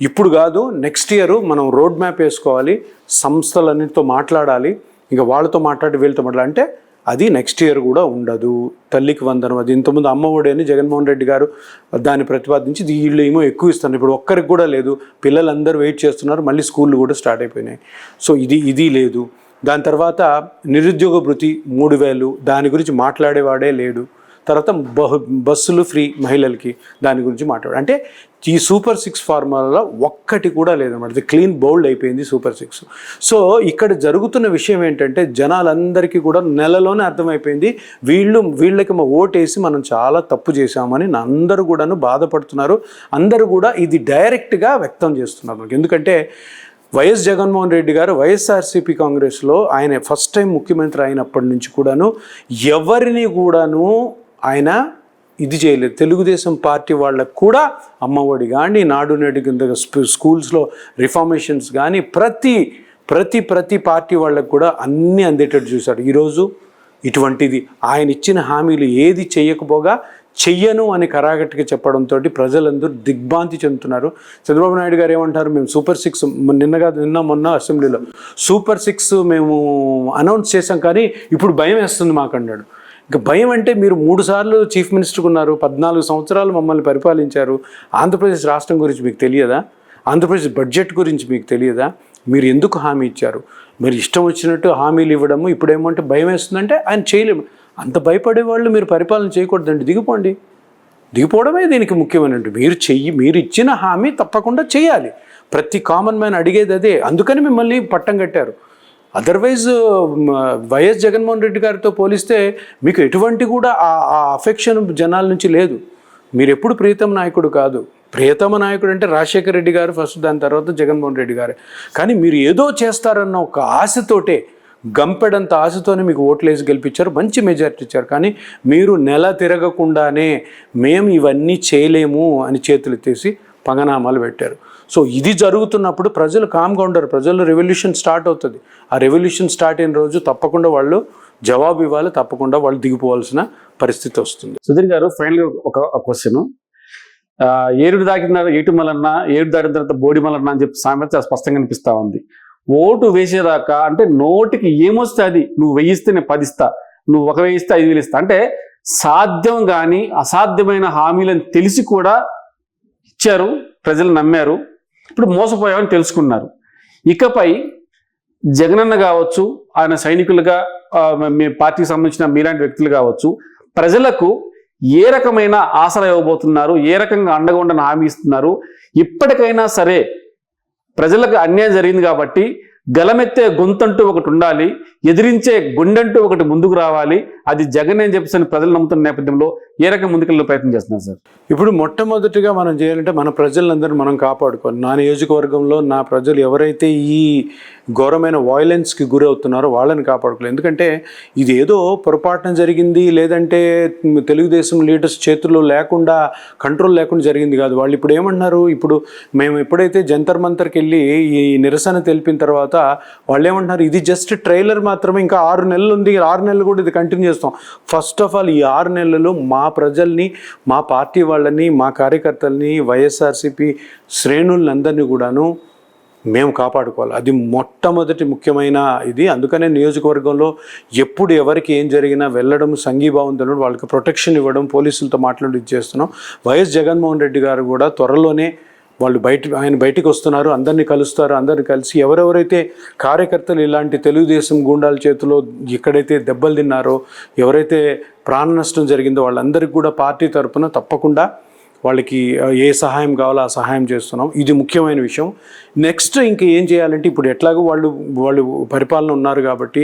ఇప్పుడు కాదు నెక్స్ట్ ఇయర్ మనం రోడ్ మ్యాప్ వేసుకోవాలి సంస్థలన్నిటితో మాట్లాడాలి ఇంకా వాళ్ళతో మాట్లాడి వీళ్ళతో మాట్లాడాలి. అంటే అది నెక్స్ట్ ఇయర్ కూడా ఉండదు. తల్లికి వందనం అది ఇంతకుముందు అమ్మఒడి అని జగన్మోహన్ రెడ్డి గారు దాన్ని ప్రతిపాదించి వీళ్ళు ఏమో ఎక్కువ ఇస్తారు ఇప్పుడు ఒక్కరికి కూడా లేదు. పిల్లలందరూ వెయిట్ చేస్తున్నారు. మళ్ళీ స్కూళ్ళు కూడా స్టార్ట్ అయిపోయినాయి. సో ఇది ఇది లేదు. దాని తర్వాత నిరుద్యోగ భృతి మూడు వేలు. దాని గురించి మాట్లాడేవాడే లేడు. తర్వాత బహు బస్సులు ఫ్రీ మహిళలకి దాని గురించి మాట్లాడు అంటే ఈ సూపర్ సిక్స్ ఫార్ములాలో ఒక్కటి కూడా లేదన్నమాట. ఇది క్లీన్ బౌల్డ్ అయిపోయింది సూపర్ సిక్స్. సో ఇక్కడ జరుగుతున్న విషయం ఏంటంటే జనాలందరికీ కూడా నెలలోనే అర్థమైపోయింది. వీళ్ళు వీళ్ళకి మా ఓటేసి మనం చాలా తప్పు చేశామని అందరూ కూడాను బాధపడుతున్నారు. అందరూ కూడా ఇది డైరెక్ట్గా వ్యక్తం చేస్తున్నారు మనకి. ఎందుకంటే వైఎస్ జగన్మోహన్ రెడ్డి గారు వైఎస్ఆర్సీపీ కాంగ్రెస్లో ఆయన ఫస్ట్ టైం ముఖ్యమంత్రి అయినప్పటి నుంచి కూడాను ఎవరిని కూడాను ఆయన ఇది చేయలేదు. తెలుగుదేశం పార్టీ వాళ్ళకు కూడా అమ్మఒడి కానీ నాడు నేడు కింద స్కూ- స్కూల్స్లో రిఫార్మేషన్స్ కానీ ప్రతి ప్రతి ప్రతి పార్టీ వాళ్ళకు కూడా అన్నీ అందేటట్టు చూశాడు. ఈరోజు ఇటువంటిది ఆయన ఇచ్చిన హామీలు ఏది చేయకపోగా చెయ్యను అని కరాగట్టిగా చెప్పడంతో ప్రజలందరూ దిగ్భ్రాంతి చెందుతున్నారు. చంద్రబాబు నాయుడు గారు ఏమంటారు? మేము సూపర్ సిక్స్ నిన్నగా నిన్న మొన్న అసెంబ్లీలో సూపర్ సిక్స్ మేము అనౌన్స్ చేశాం కానీ ఇప్పుడు భయం వేస్తుంది మాకు అన్నాడు. ఇంకా భయం అంటే మీరు మూడు సార్లు చీఫ్ మినిస్టర్ ఉన్నారు పద్నాలుగు సంవత్సరాలు మమ్మల్ని పరిపాలించారు. ఆంధ్రప్రదేశ్ రాష్ట్రం గురించి మీకు తెలియదా? ఆంధ్రప్రదేశ్ బడ్జెట్ గురించి మీకు తెలియదా? మీరు ఎందుకు హామీ ఇచ్చారు? మీరు ఇష్టం వచ్చినట్టు హామీలు ఇవ్వడము ఇప్పుడు ఏమంటే భయం వేస్తుందంటే ఆయన చేయలేము. అంత భయపడే వాళ్ళు మీరు పరిపాలన చేయకూడదండి. దిగిపోండి. దిగిపోవడమే దీనికి ముఖ్యమైనటువంటి మీరు చెయ్యి మీరు ఇచ్చిన హామీ తప్పకుండా చేయాలి. ప్రతి కామన్ మ్యాన్ అడిగేది అదే. అందుకని మిమ్మల్ని పట్టం కట్టారు. అదర్వైజ్ వైఎస్ జగన్మోహన్ రెడ్డి గారితో పోలిస్తే మీకు ఎటువంటి కూడా ఆ ఆ అఫెక్షన్ జనాల నుంచి లేదు. మీరు ఎప్పుడు ప్రియతమ నాయకుడు కాదు. ప్రియతమ నాయకుడు అంటే రాజశేఖర రెడ్డి గారు ఫస్ట్ దాని తర్వాత జగన్మోహన్ రెడ్డి గారే. కానీ మీరు ఏదో చేస్తారన్న ఒక ఆశతోటే గంపెడంత ఆశతోనే మీకు ఓట్లేసి గెలిపించారు మంచి మెజారిటీ ఇచ్చారు. కానీ మీరు నెల తిరగకుండానే మేము ఇవన్నీ చేయలేము అని చేతులు తీసి పంగనామాలు పెట్టారు. సో ఇది జరుగుతున్నప్పుడు ప్రజలు కామ్గా ఉండరు. ప్రజలు రెవల్యూషన్ స్టార్ట్ అవుతుంది. ఆ రెవల్యూషన్ స్టార్ట్ అయిన రోజు తప్పకుండా వాళ్ళు జవాబు ఇవ్వాలి. తప్పకుండా వాళ్ళు దిగిపోవాల్సిన పరిస్థితి వస్తుంది. సుధీర్ గారు ఫైనల్ ఒక క్వశ్చన్ ఏరుడు దాకిన ఏటు మలన్న ఏడు దాటిన తర్వాత బోడి మలన్న అని చెప్పి సామెత స్పష్టంగా అనిపిస్తా ఉంది. ఓటు వేసేదాకా అంటే నోటికి ఏమొస్తే అది? నువ్వు వెయ్యిస్తే నేను పదిస్తా. నువ్వు ఒక వేయిస్తే ఐదు వేలు ఇస్తా. అంటే సాధ్యం కానీ అసాధ్యమైన హామీలను తెలిసి కూడా ఇచ్చారు. ప్రజలు నమ్మారు. ఇప్పుడు మోసపోయామని తెలుసుకున్నారు. ఇకపై జగనన్న కావచ్చు ఆయన సైనికులుగా మీ పార్టీకి సంబంధించిన మీలాంటి వ్యక్తులు కావచ్చు ప్రజలకు ఏ రకమైన ఆసరా ఇవ్వబోతున్నారు ఏ రకంగా అండగా ఉండని హామీ ఇస్తున్నారు ఇప్పటికైనా సరే ప్రజలకు అన్యాయం జరిగింది కాబట్టి గలమెత్తే గొంతంటూ ఒకటి ఉండాలి ఎదిరించే గుండెంటూ ఒకటి ముందుకు రావాలి అది జగన్ అని చెప్పేసి ప్రజలు నమ్ముతున్న నేపథ్యంలో ఏ రకం ముందుకెళ్ళే ప్రయత్నం చేస్తున్నారు సార్? ఇప్పుడు మొట్టమొదటిగా మనం చేయాలంటే మన ప్రజలందరూ మనం కాపాడుకోవాలి. నా నియోజకవర్గంలో నా ప్రజలు ఎవరైతే ఈ ఘోరమైన వాయిలెన్స్కి గురవుతున్నారో వాళ్ళని కాపాడుకోవాలి. ఎందుకంటే ఇది ఏదో పొరపాటున జరిగింది లేదంటే తెలుగుదేశం లీడర్స్ చేతుల్లో లేకుండా కంట్రోల్ లేకుండా జరిగింది కాదు. వాళ్ళు ఇప్పుడు ఏమంటున్నారు? ఇప్పుడు మేము ఎప్పుడైతే జంతర్ మంతర్కి వెళ్ళి ఈ నిరసన తెలిపిన తర్వాత వాళ్ళు ఏమంటున్నారు? ఇది జస్ట్ ట్రైలర్ మాత్రమే ఇంకా ఆరు నెలలు ఉంది ఆరు నెలలు కూడా ఇది కంటిన్యూ చేస్తాం. ఫస్ట్ ఆఫ్ ఆల్ ఈ ఆరు నెలలు మా ప్రజల్ని మా పార్టీ వాళ్ళని మా కార్యకర్తల్ని వైఎస్ఆర్సీపీ శ్రేణులందరినీ కూడాను మేము కాపాడుకోవాలి. అది మొట్టమొదటి ముఖ్యమైన ఇది. అందుకనే నియోజకవర్గంలో ఎప్పుడు ఎవరికి ఏం జరిగినా వెళ్ళడం సంఘీభావం తెలవడం వాళ్ళకి ప్రొటెక్షన్ ఇవ్వడం పోలీసులతో మాట్లాడి చేస్తున్నాం. వైఎస్ జగన్మోహన్ రెడ్డి గారు కూడా త్వరలోనే వాళ్ళు బయట ఆయన బయటకు వస్తున్నారు అందరినీ కలుస్తారు అందరిని కలిసి ఎవరెవరైతే కార్యకర్తలు ఇలాంటి తెలుగుదేశం గూండాల చేతిలో ఎక్కడైతే దెబ్బలు తిన్నారో ఎవరైతే ప్రాణ నష్టం జరిగిందో వాళ్ళందరికీ కూడా పార్టీ తరపున తప్పకుండా వాళ్ళకి ఏ సహాయం కావాలో ఆ సహాయం చేస్తున్నాం. ఇది ముఖ్యమైన విషయం. నెక్స్ట్ ఇంకా ఏం చేయాలంటే ఇప్పుడు ఎట్లాగో వాళ్ళు వాళ్ళు పరిపాలన ఉన్నారు కాబట్టి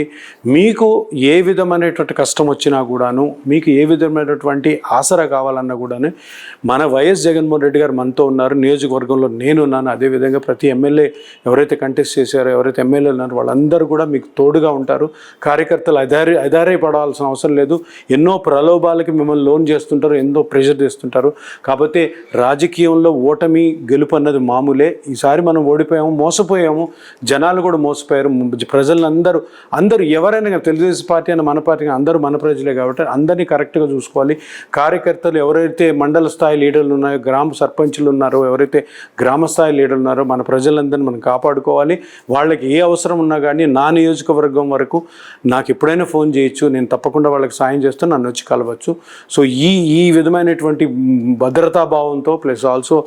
మీకు ఏ విధమైనటువంటి కష్టం వచ్చినా కూడాను మీకు ఏ విధమైనటువంటి ఆసరా కావాలన్నా కూడాను మన వైఎస్ జగన్మోహన్ రెడ్డి గారు మనతో ఉన్నారు నియోజకవర్గంలో నేను ఉన్నాను అదేవిధంగా ప్రతి ఎమ్మెల్యే ఎవరైతే కంటెస్ట్ చేశారో ఎవరైతే ఎమ్మెల్యేలు ఉన్నారో వాళ్ళందరూ కూడా మీకు తోడుగా ఉంటారు. కార్యకర్తలు అదారి అదారే పడాల్సిన అవసరం లేదు. ఎన్నో ప్రలోభాలకి మిమ్మల్ని లోన్ చేస్తుంటారు ఎన్నో ప్రెషర్ చేస్తుంటారు కాబట్టి కాకపోతే రాజకీయంలో ఓటమి గెలుపు అన్నది మామూలే. ఈసారి మనం ఓడిపోయాము మోసపోయాము జనాలు కూడా మోసపోయారు. ప్రజలందరూ అందరూ ఎవరైనా తెలుగుదేశం పార్టీ అయినా మన పార్టీ అందరూ మన ప్రజలే కాబట్టి అందరినీ కరెక్ట్గా చూసుకోవాలి. కార్యకర్తలు ఎవరైతే మండల స్థాయి లీడర్లు ఉన్నాయో గ్రామ సర్పంచులు ఉన్నారో ఎవరైతే గ్రామ స్థాయి లీడర్లు ఉన్నారో మన ప్రజలందరినీ మనం కాపాడుకోవాలి. వాళ్ళకి ఏ అవసరం ఉన్నా కానీ నా నియోజకవర్గం వరకు నాకు ఎప్పుడైనా ఫోన్ చేయొచ్చు. నేను తప్పకుండా వాళ్ళకి సాయం చేస్తూ నన్ను వచ్చి కలవచ్చు. సో ఈ ఈ విధమైనటువంటి భద్రత భావంతో ప్లస్ ఆల్సో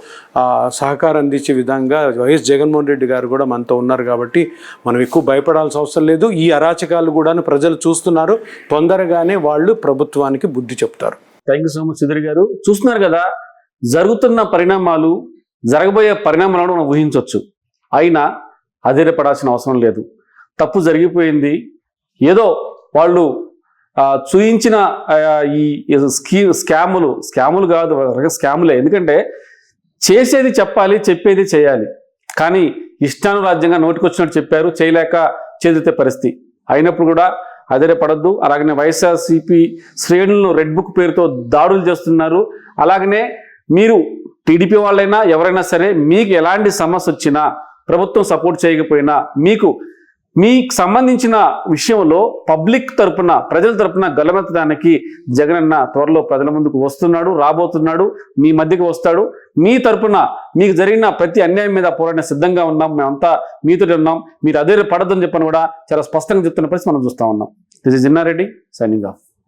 సహకారం అందించే విధంగా వైఎస్ జగన్మోహన్ రెడ్డి గారు కూడా మనతో ఉన్నారు కాబట్టి మనం ఎక్కువ భయపడాల్సిన అవసరం లేదు. ఈ అరాచకాలు కూడా ప్రజలు చూస్తున్నారు. తొందరగానే వాళ్ళు ప్రభుత్వానికి బుద్ధి చెప్తారు. Thank you so much Sudheer గారు. చూస్తున్నారు కదా జరుగుతున్న పరిణామాలు జరగబోయే పరిణామాలను మనం ఊహించవచ్చు అయినా అధైర్యపడాల్సిన అవసరం లేదు. తప్పు జరిగిపోయింది. ఏదో వాళ్ళు చూయించిన ఈ స్కీ స్కాములు స్కాములు కాదు స్కాములే. ఎందుకంటే చేసేది చెప్పాలి చెప్పేది చేయాలి. కానీ ఇష్టానురాజ్యంగా నోటికొచ్చినట్టు చెప్పారు చేయలేక చేదితే పరిస్థితి. అయినప్పుడు కూడా అధైర్యపడద్దు. అలాగనే వైఎస్ఆర్సీపీ శ్రేణులను రెడ్ బుక్ పేరుతో దాడులు చేస్తున్నారు. అలాగనే మీరు టీడీపీ వాళ్ళైనా ఎవరైనా సరే మీకు ఎలాంటి సమస్య వచ్చినా ప్రభుత్వం సపోర్ట్ చేయకపోయినా మీకు మీకు సంబంధించిన విషయంలో పబ్లిక్ తరపున ప్రజల తరపున గలమెత్తడానికి జగనన్న త్వరలో ప్రజల ముందుకు వస్తున్నాడు రాబోతున్నాడు మీ మధ్యకి వస్తాడు. మీ తరపున మీకు జరిగిన ప్రతి అన్యాయం మీద పోరాడిన సిద్ధంగా ఉన్నాం మేమంతా మీతో ఉన్నాం. మీరు అదే పడద్దని చెప్పని కూడా చాలా స్పష్టంగా చెప్తున్న పరిస్థితి మనం చూస్తా ఉన్నాం. This is Jinnareddy signing off